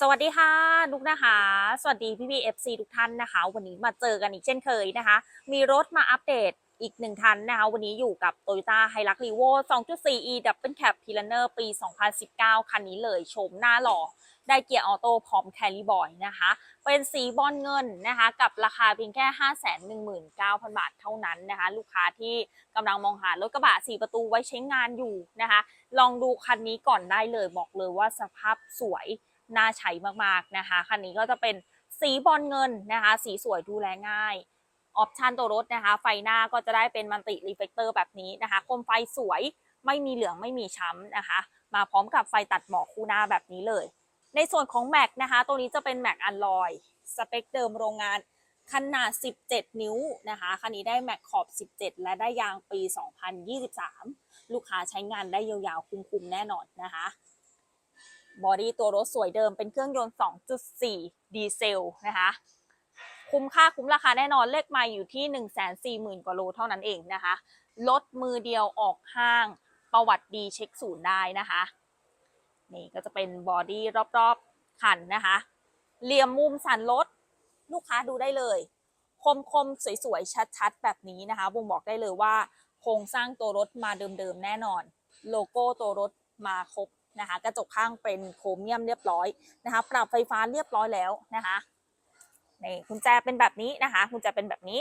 สวัสดีค่ะนุกนะคะ สวัสดีพี่พีเอฟซีทุกท่านนะคะ วันนี้มาเจอกันอีกเช่นเคยนะคะ มีรถมาอัปเดตอีกหนึ่งทันนะคะ วันนี้อยู่กับ Toyota h i l u x r e v o 2.4e Double Cab p i l a n e r ปี 2019 คันนี้เลยชมหน้าหล่อ ได้เกียร์ออโต้พร้อมแคลิบอยนะคะ เป็นสีบอลเงินนะคะ กับราคาเพียงแค่ 519,000 บาทเท่านั้นนะคะ ลูกค้าที่กำลังมองหารถกระบะ 4 ประตูไว้ใช้งานอยู่นะคะ ลองดูคันนี้ก่อนได้เลยบอกเลยว่าสภาพสวย น่าใช้มากๆนะคะคันนี้ก็จะเป็นสีบอลเงินนะคะ สีสวยดูแลง่ายออปชันตัวรถนะคะ ไฟหน้าก็จะได้เป็นมันติรีเฟกเตอร์แบบนี้นะคะโคมไฟสวยไม่มีเหลืองไม่มีช้ำนะคะ มาพร้อมกับไฟตัดหมอกคู่หน้าแบบนี้เลย ในส่วนของแม็กนะคะ ตัวนี้จะเป็นแม็กอันลอยสเปคเดิมโรงงานขนาด 17 นิ้วนะคะ คันนี้ได้แม็กขอบ 17 และได้ยางปี 2023 ลูกค้าใช้งานได้ยาวๆ คุ้มๆ แน่นอนนะคะ บอดี้ตัวรถสวยเดิมเป็นเครื่องยนต์ 2.4 ดีเซลนะคะ คุ้มค่าคุ้มราคาแน่นอนเลขไมาอยู่ที่ 140,000 กว่าโลเท่านั้นเองนะคะ รถมือเดียวออกห้าง ประวัติดีเช็คศูนย์ได้นะคะ นี่ก็จะเป็นบอดี้รอบๆคันนะคะเหลี่ยมมุมสันรถลูกค้าดูได้เลย คมๆสวยๆ ชัดๆ แบบนี้นะคะบ่งบอกได้เลยว่า โครงสร้างตัวรถมาเดิมๆ แน่นอน โลโก้ตัวรถมาครบ นะคะ กระจกข้างเป็นโครเมียมเรียบร้อยนะคะ ปรับไฟฟ้าเรียบร้อยแล้วนะคะนี่กุญแจเป็นแบบนี้นะคะกุญแจเป็นแบบนี้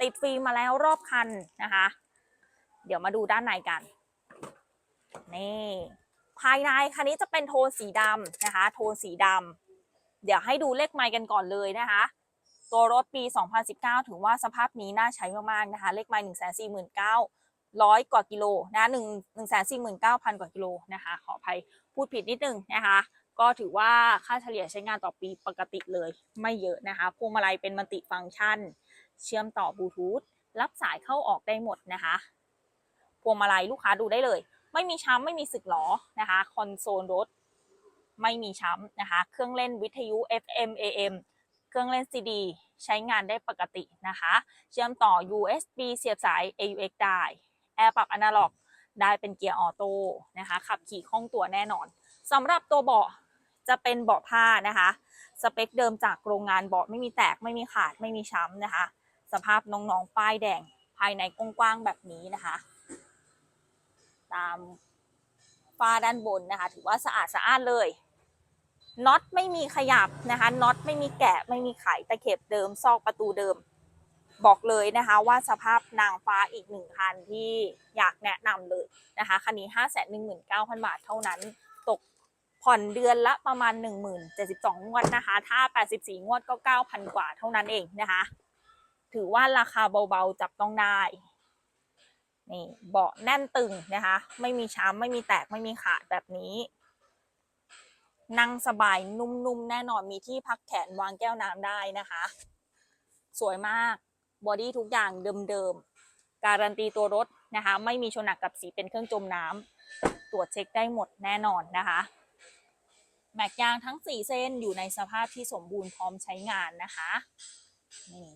ติดฟิล์มมาแล้วรอบคันนะคะ เดี๋ยวมาดูด้านในกันนี่ภายในคันนี้จะเป็นโทนสีดำนะคะ โทนสีดำเดี๋ยวให้ดูเลขไมล์กันก่อนเลยนะคะ ตัวรถปี 2019 ถือว่าสภาพนี้น่าใช้มากๆนะคะ เลขไมล์149,000 ร้อยกว่ากิโลนะหนึ่งหนึ่งแสนสี่หมื่นเก้าพันกว่ากิโลนะคะ ขออภัยพูดผิดนิดนึงนะคะ ก็ถือว่าค่าเฉลี่ยใช้งานต่อปีปกติเลยไม่เยอะนะคะพวงมาลัยเป็นมัลติฟังก์ชัน เชื่อมต่อบลูทูธรับสายเข้าออกได้หมดนะคะพวงมาลัยลูกค้าดูได้เลย ไม่มีช้ำไม่มีสึกหรอนะคะคอนโซลรถไม่มีช้ำนะคะ เครื่องเล่นวิทยุ FM AM เครื่องเล่น CD ใช้งานได้ปกตินะคะ เชื่อมต่อ USB เสียบสาย AUX ได้ ร์ปรับอนาล็อกได้เป็นเกียร์ออโต้นะคะขับขี่คล่องตัวแน่นอนสำหรับตัวเบาะจะเป็นเบาะผ้านะคะ สเปคเดิมจากโรงงานเบาะไม่มีแตกไม่มีขาดไม่มีช้ำนะคะ สภาพน้องๆป้ายแดงภายในกว้างๆแบบนี้นะคะ ตามฝ้าด้านบนนะคะ ถือว่าสะอาดสะอ้านเลยน็อตไม่มีขยับนะคะน็อตไม่มีแกะไม่มีไขตะเข็บเดิมซอกประตูเดิม บอกเลยนะคะว่าสภาพนางฟ้าอีกหนึ่งคันที่อยากแนะนำเลยนะคะคันนี้ 5 1 9 0 0 0 บาทเท่านั้นตกผ่อนเดือนละประมาณ 1072 งวดนะคะ ถ้า 84 งวดก็ 9,000 กว่าเท่านั้นเองนะคะ ถือว่าราคาเบาๆ จับต้องได้ นี่เบาะแน่นตึงนะคะ ไม่มีช้ำไม่มีแตกไม่มีขาดแบบนี้นั่งสบายนุ่มๆ แน่นอนมีที่พักแขนวางแก้วน้ำได้นะคะ สวยมาก บอดี้ทุกอย่างเดิมๆ การันตีตัวรถนะคะ ไม่มีชนหนักกับสีเป็นเครื่องจมน้ำตรวจเช็คได้หมดแน่นอนนะคะแม็กยางทั้ง 4 เส้นอยู่ในสภาพที่สมบูรณ์พร้อมใช้งานนะคะนี่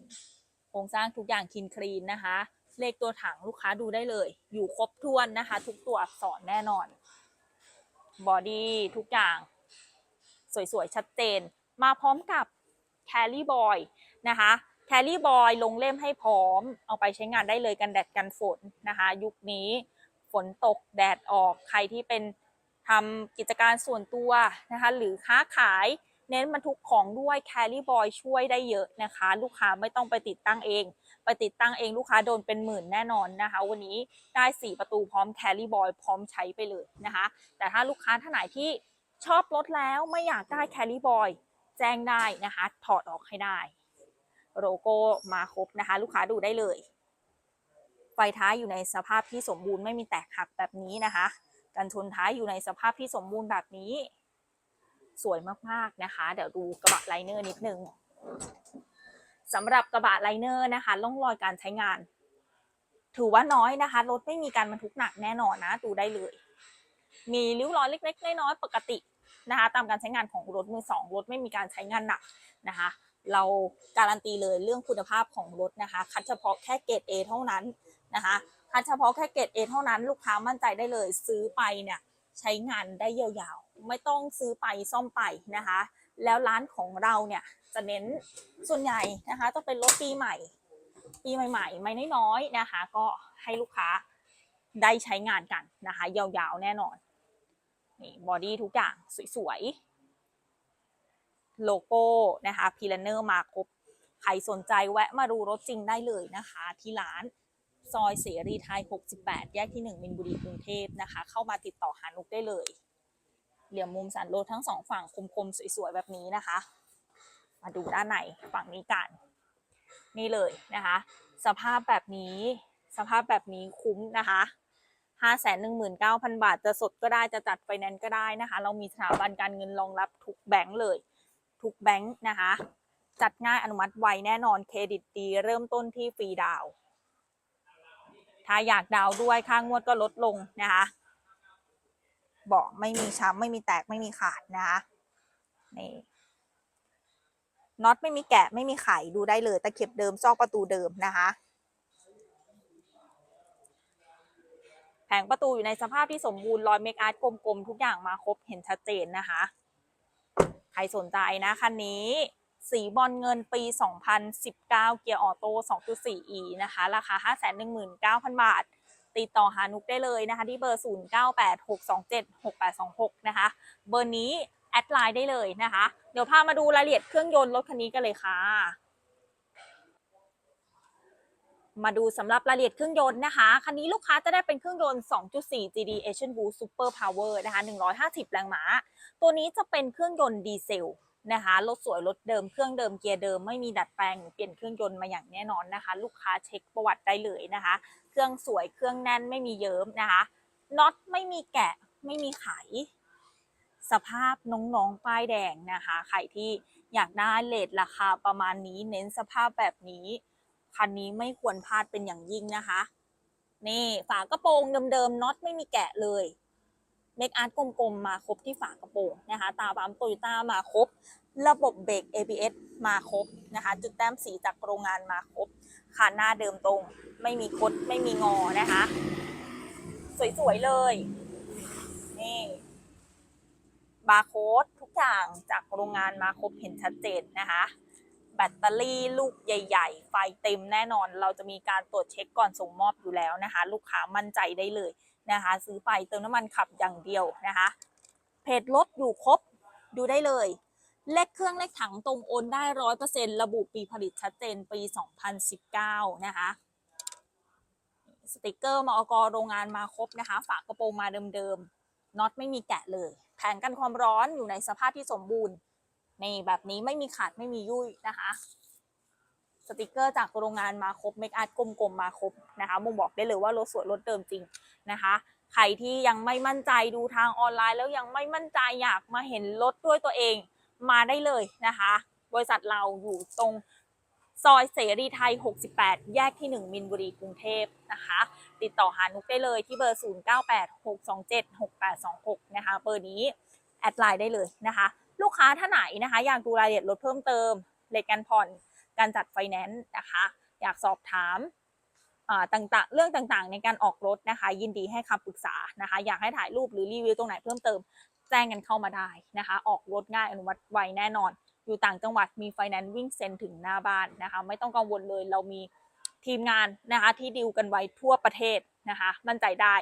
โครงสร้างทุกอย่างคินคลีนนะคะ เลขตัวถังลูกค้าดูได้เลย อยู่ครบถ้วนนะคะ ทุกตัวอักษรแน่นอน บอดี้ทุกอย่าง สวยๆ ชัดเจน มาพร้อมกับแคลรี่บอยนะคะ แคลรี่บอยลงเล่มให้พร้อม เอาไปใช้งานได้เลยกันแดดกันฝนนะคะ ยุคนี้ฝนตกแดดออกใครที่เป็นทำกิจการส่วนตัวนะคะ หรือค้าขายเน้นบรรทุกของด้วยแคลรี่บอยช่วยได้เยอะนะคะ ลูกค้าไม่ต้องไปติดตั้งเอง ไปติดตั้งเองลูกค้าโดนเป็นหมื่นแน่นอนนะคะ วันนี้ได้ 4 ประตูพร้อมแคลรี่บอยพร้อมใช้ไปเลยนะคะ แต่ถ้าลูกค้าท่านไหนที่ชอบรถแล้วไม่อยากได้แคลรี่บอยแจ้งได้นะคะ ถอดออกให้ได้ โลโก้มาครบนะคะ ลูกค้าดูได้เลย ไฟท้ายอยู่ในสภาพที่สมบูรณ์ไม่มีแตกหักแบบนี้นะคะ กันชนท้ายอยู่ในสภาพที่สมบูรณ์แบบนี้ สวยมากๆนะคะ เดี๋ยวดูกระบะไลเนอร์นิดนึงสำหรับกระบะไลเนอร์นะคะล่องรอยการใช้งาน ถือว่าน้อยนะคะ รถไม่มีการบรรทุกหนักแน่นอนนะ ดูได้เลย มีริ้วรอยเล็ก ๆ น้อยๆปกตินะคะ ตามการใช้งานของรถมือสองรถไม่มีการใช้งานหนักนะคะ เราการันตีเลยเรื่องคุณภาพของรถนะคะ คัดเฉพาะแค่เกรด A เท่านั้นนะคะ คัดเฉพาะแค่เกรด A เท่านั้น ลูกค้ามั่นใจได้เลยซื้อไปเนี่ยใช้งานได้ยาวๆ ไม่ต้องซื้อไปซ่อมไปนะคะ แล้วร้านของเราเนี่ยจะเน้นส่วนใหญ่นะคะต้องเป็นรถปีใหม่ ปีใหม่ๆ ไม่น้อยๆนะคะ ก็ให้ลูกค้าได้ใช้งานกันนะคะ ยาวๆ แน่นอนนี่บอดี้ทุกอย่างสวยๆ โลโก้นะคะพีลเนอร์มาครบใครสนใจแวะมาดูรถจริงได้เลยนะคะ ที่ร้านซอยเสรีไทย 68 แยกที่ 1 มินบุรีกรุงเทพนะคะ เข้ามาติดต่อหานุกได้เลย เหลี่ยมมุมสันรถทั้งสองฝั่งคมๆ สวยๆ แบบนี้นะคะ มาดูด้านในฝั่งนี้กัน นี่เลยนะคะ สภาพแบบนี้ สภาพแบบนี้คุ้มนะคะ519,000 บาท จะสดก็ได้ จะจัดไฟแนนซ์ก็ได้นะคะ เรามีสถาบันการเงินรองรับทุกแบงก์เลย ทุกแบงก์นะคะ จัดง่ายอนุมัติไวแน่นอนเครดิตดี เริ่มต้นที่ฟรีดาวถ้าอยากดาวด้วยค่างวดก็ลดลงนะคะบาะไม่มีช้ำไม่มีแตกไม่มีขาดนะคะนี่น็อตไม่มีแกะไม่มีไขดูได้เลยตะเข็บเดิมซอกประตูเดิมนะคะแผงประตูอยู่ในสภาพที่สมบูรณ์รอยเมคอาร์ตกลมๆ ทุกอย่างมาครบเห็นชัดเจนนะคะ ครสนใจนะคันนี้ สีบอลเงินปี 2019 เกียร์ออโต้ 2.4e นะคะ ราคา 519,000 บาท ติดต่อหานุกได้เลยนะคะ ที่เบอร์ 0986276826 นะคะ เบอร์นี้แอดไลน์ได้เลยนะคะ เดี๋ยวพามาดูรายละเอียดเครื่องยนต์รถคันนี้กันเลยค่ะ มาดูสำหรับรายละเอียดเครื่องยนต์นะคะ คันนี้ลูกค้าจะได้เป็นเครื่องยนต์ 2.4 GD Asian Boost Super Power นะคะ 150 แรงม้า ตัวนี้จะเป็นเครื่องยนต์ดีเซลนะคะ รถสวยรถเดิม เครื่องเดิมเกียร์เดิม ไม่มีดัดแปลงหรือเปลี่ยนเครื่องยนต์มาอย่างแน่นอนนะคะ ลูกค้าเช็คประวัติได้เลยนะคะ เครื่องสวยเครื่องแน่นไม่มีเยิ้มนะคะน็อตไม่มีแกะไม่มีไข สภาพน้องๆป้ายแดงนะคะ ใครที่อยากได้เลทราคาประมาณนี้ เน้นสภาพแบบนี้ คันนี้ไม่ควรพลาดเป็นอย่างยิ่งนะคะ นี่ฝากระโปรงเดิมๆน็อตไม่มีแกะเลยเมคอาร์ตกลมๆมาครบที่ฝากระโปรงนะคะ ตาปั๊มโตโยต้ามาครบ ระบบเบรก ABS มาครบนะคะ จุดแต้มสีจากโรงงานมาครบคานหน้าเดิมตรง ไม่มีคดไม่มีงอนะคะ สวยๆเลย นี่บาร์โค้ดทุกอย่างจากโรงงานมาครบเห็นชัดเจนนะคะ แบตเตอรี่ลูกใหญ่ ๆ ไฟเต็มแน่นอน เราจะมีการตรวจเช็คก่อนส่งมอบอยู่แล้วนะคะ ลูกค้ามั่นใจได้เลยนะคะ ซื้อไปเติมน้ำมันขับอย่างเดียวนะคะ เพจรถอยู่ครบดูได้เลยเลขเครื่องเลขถังตรงโอนได้ร้อยเปอร์เซ็นระบุปีผลิตชัดเจนปี2019นะคะสติกเกอร์มอกโรงงานมาครบนะคะ ฝากระโปรงมาเดิมๆน็อตไม่มีแกะเลย แผงกันความร้อนอยู่ในสภาพที่สมบูรณ์ ในแบบนี้ไม่มีขาดไม่มียุ่ยนะคะสติกเกอร์จากโรงงานมาครบเมคอาร์ตกลมๆมาครบนะคะบ่งบอกได้เลยว่ารถสวยรถเดิมจริงนะคะ ใครที่ยังไม่มั่นใจดูทางออนไลน์ แล้วยังไม่มั่นใจอยากมาเห็นรถด้วยตัวเองมาได้เลยนะคะ บริษัทเราอยู่ตรงซอยเสรีไทย 68 แยกที่ 1 มินบุรีกรุงเทพนะคะ ติดต่อหานุกได้เลยที่เบอร์ 0986276826 นะคะ เบอร์นี้ แอดไลน์ได้เลยนะคะ ลูกค้าท่านไหนนะคะ อยากดูรายละเอียดรถเพิ่มเติมเลทการผ่อนการจัดไฟแนนซ์นะคะ อยากสอบถามต่างๆ เรื่องต่างๆ ในการออกรถนะคะ ยินดีให้คำปรึกษานะคะ อยากให้ถ่ายรูปหรือรีวิวตรงไหนเพิ่มเติม แจ้งกันเข้ามาได้นะคะ ออกรถง่ายอนุมัติไวแน่นอน อยู่ต่างจังหวัดมีไฟแนนซ์วิ่งเซ็นถึงหน้าบ้านนะคะ ไม่ต้องกังวลเลยเรามีทีมงานนะคะที่ดิวกันไว้ทั่วประเทศนะคะ มั่นใจได้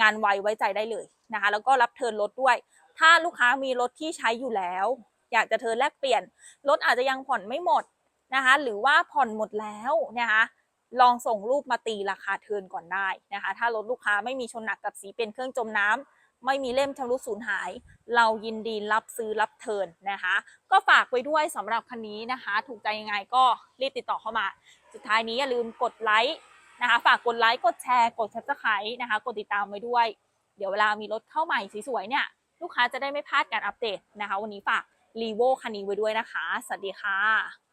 งานไวไว้ใจได้เลยนะคะ แล้วก็รับเทิร์นรถด้วย ถ้าลูกค้ามีรถที่ใช้อยู่แล้ว อยากจะเทิร์นแลกเปลี่ยน รถอาจจะยังผ่อนไม่หมดนะคะ หรือว่าผ่อนหมดแล้วนะคะลองส่งรูปมาตีราคาเทิร์นก่อนได้นะคะ ถ้ารถลูกค้าไม่มีชนหนักกับสีเป็นเครื่องจมน้ำไม่มีเล่มชำรุดสูญหาย เรายินดีรับซื้อรับเทิร์นนะคะ ก็ฝากไว้ด้วยสำหรับคันนี้นะคะ ถูกใจยังไงก็รีบติดต่อเข้ามา สุดท้ายนี้อย่าลืมกดไลค์นะคะ ฝากกดไลค์กดแชร์กด subscribe นะคะ กดติดตามไว้ด้วย เดี๋ยวเวลามีรถเข้าใหม่สวยๆเนี่ย ลูกค้าจะได้ไม่พลาดการอัปเดตนะคะ วันนี้ฝากรีโวคันนี้ไว้ด้วยนะคะ สวัสดีค่ะ